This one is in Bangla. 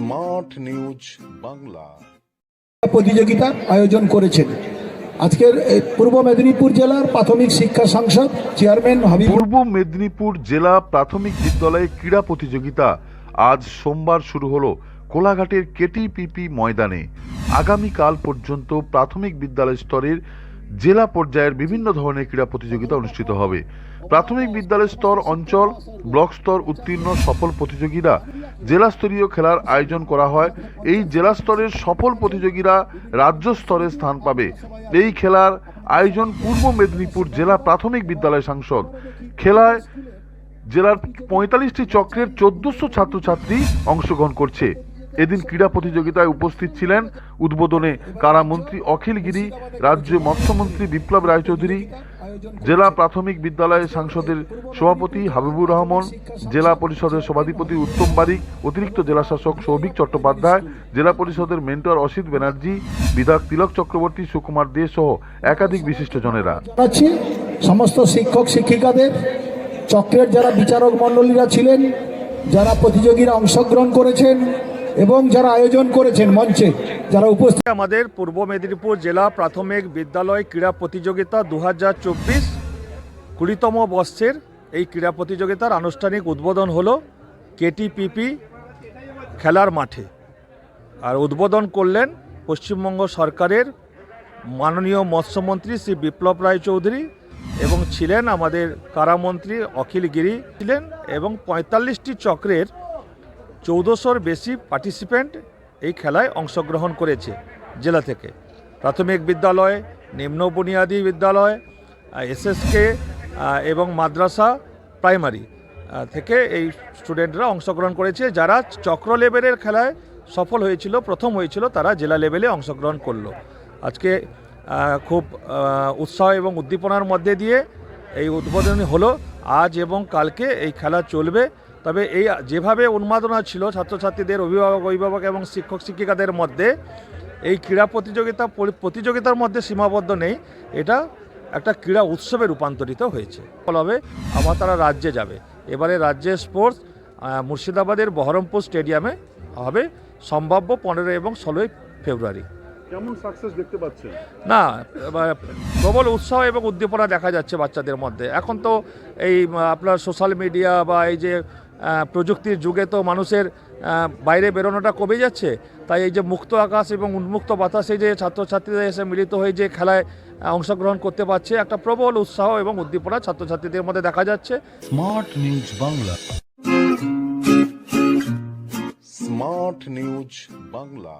স্মার্ট নিউজ বাংলা প্রতিযোগিতা আয়োজন করেছেন। আজকের এই পূর্ব মেদিনীপুর জেলার প্রাথমিক শিক্ষা সংসদ চেয়ারম্যান হাবিব পূর্ব মেদিনীপুর জেলা প্রাথমিক বিদ্যালয়ে ক্রীড়া প্রতিযোগিতা আজ সোমবার শুরু হলো কোলাঘাটের কেটিপিপি ময়দানে। আগামীকাল পর্যন্ত প্রাথমিক বিদ্যালয় স্তরের জেলা পর্যায়ের বিভিন্ন ধরনের ক্রীড়া প্রতিযোগিতা অনুষ্ঠিত হবে। প্রাথমিক বিদ্যালয় স্তর অঞ্চল, ব্লক স্তর উত্তীর্ণ সফল প্রতিযোগীরা জেলা স্তরীয় খেলার আয়োজন করা হয়। এই জেলা স্তরের সফল প্রতিযোগীরা রাজ্য স্তরে স্থান পাবে। এই খেলার আয়োজন পূর্ব মেদিনীপুর জেলা প্রাথমিক বিদ্যালয় সাংসদ। খেলায় জেলার পঁয়তাল্লিশটি চক্রের চোদ্দশো ছাত্রছাত্রী অংশগ্রহণ করছে। এদিন ক্রীড়া প্রতিযোগিতায় উপস্থিত ছিলেন উদ্বোধনে কারামন্ত্রী অখিল গিরি, রাজ্য মৎস্যমন্ত্রী বিপ্লব রায়চৌধুরী, জেলা প্রাথমিক বিদ্যালয়ের সাংসদের সভাপতি হাবিবুর রহমান, জেলা পরিষদের সভাধিপতি উত্তম বারিক, অতিরিক্ত জেলা শাসক সৌভিক চট্টোপাধ্যায়, জেলা পরিষদের মেন্টর অসিত ব্যানার্জি, বিধায়ক তিলক চক্রবর্তী, সুকুমার দে সহ একাধিক বিশিষ্টজনেরা সমস্ত শিক্ষক, শিক্ষিকাদের, চক্রের যারা বিচারক মণ্ডলীরা ছিলেন, যারা প্রতিযোগীরা অংশগ্রহণ করেছেন এবং যারা আয়োজন করেছেন মঞ্চে, যারা উপস্থিত আমাদের পূর্ব মেদিনীপুর জেলা প্রাথমিক বিদ্যালয় ক্রীড়া প্রতিযোগিতা দু হাজার চব্বিশ কুড়িতম বর্ষের এই ক্রীড়া প্রতিযোগিতার আনুষ্ঠানিক উদ্বোধন হলো কেটিপিপি খেলার মাঠে। আর উদ্বোধন করলেন পশ্চিমবঙ্গ সরকারের মাননীয় মৎস্যমন্ত্রী শ্রী বিপ্লব রায় চৌধুরী এবং ছিলেন আমাদের কারামন্ত্রী অখিল গিরি ছিলেন এবং পঁয়তাল্লিশটি চক্রের চৌদ্দশোর বেশি পার্টিসিপেন্ট এই খেলায় অংশগ্রহণ করেছে জেলা থেকে। প্রাথমিক বিদ্যালয়, নিম্ন বুনিয়াদী বিদ্যালয়, এসএসকে এবং মাদ্রাসা, প্রাইমারি থেকে এই স্টুডেন্টরা অংশগ্রহণ করেছে। যারা চক্র লেভেলের খেলায় সফল হয়েছিল, প্রথম হয়েছিল, তারা জেলা লেভেলে অংশগ্রহণ করল। আজকে খুব উৎসাহ এবং উদ্দীপনার মধ্যে দিয়ে এই উদ্বোধনী হলো। আজ এবং কালকে এই খেলা চলবে। তবে এই যেভাবে উন্মাদনা ছিল ছাত্রছাত্রীদের অভিভাবক অভিভাবক এবং শিক্ষক শিক্ষিকাদের মধ্যে এই ক্রীড়া প্রতিযোগিতা প্রতিযোগিতার মধ্যে সীমাবদ্ধ নেই। এটা একটা ক্রীড়া উৎসবে রূপান্তরিত হয়েছে। ফল হবে আবার তারা রাজ্যে যাবে। এবারে রাজ্যের স্পোর্টস মুর্শিদাবাদের বহরমপুর স্টেডিয়ামে হবে সম্ভাব্য পনেরো এবং ষোলোই ফেব্রুয়ারি। কেমন সাকসেস দেখতে পাচ্ছেন? না প্রবল উৎসাহ এবং উদ্দীপনা দেখা যাচ্ছে বাচ্চাদের মধ্যে। এখন তো এই আপনার সোশ্যাল মিডিয়া বা এই যে প্রযুক্তির যুগে তো মানুষের বাইরে বেরোনোটা কমে যাচ্ছে। তাই এই যে মুক্ত আকাশ এবং উন্মুক্ত বাতাসে যে ছাত্রছাত্রীরা এসে মিলিত হয়ে যে খেলায় অংশগ্রহণ করতে পারছে, একটা প্রবল উৎসাহ এবং উদ্দীপনা ছাত্রছাত্রীদের মধ্যে দেখা যাচ্ছে। Smart news Bangla. Smart news Bangla.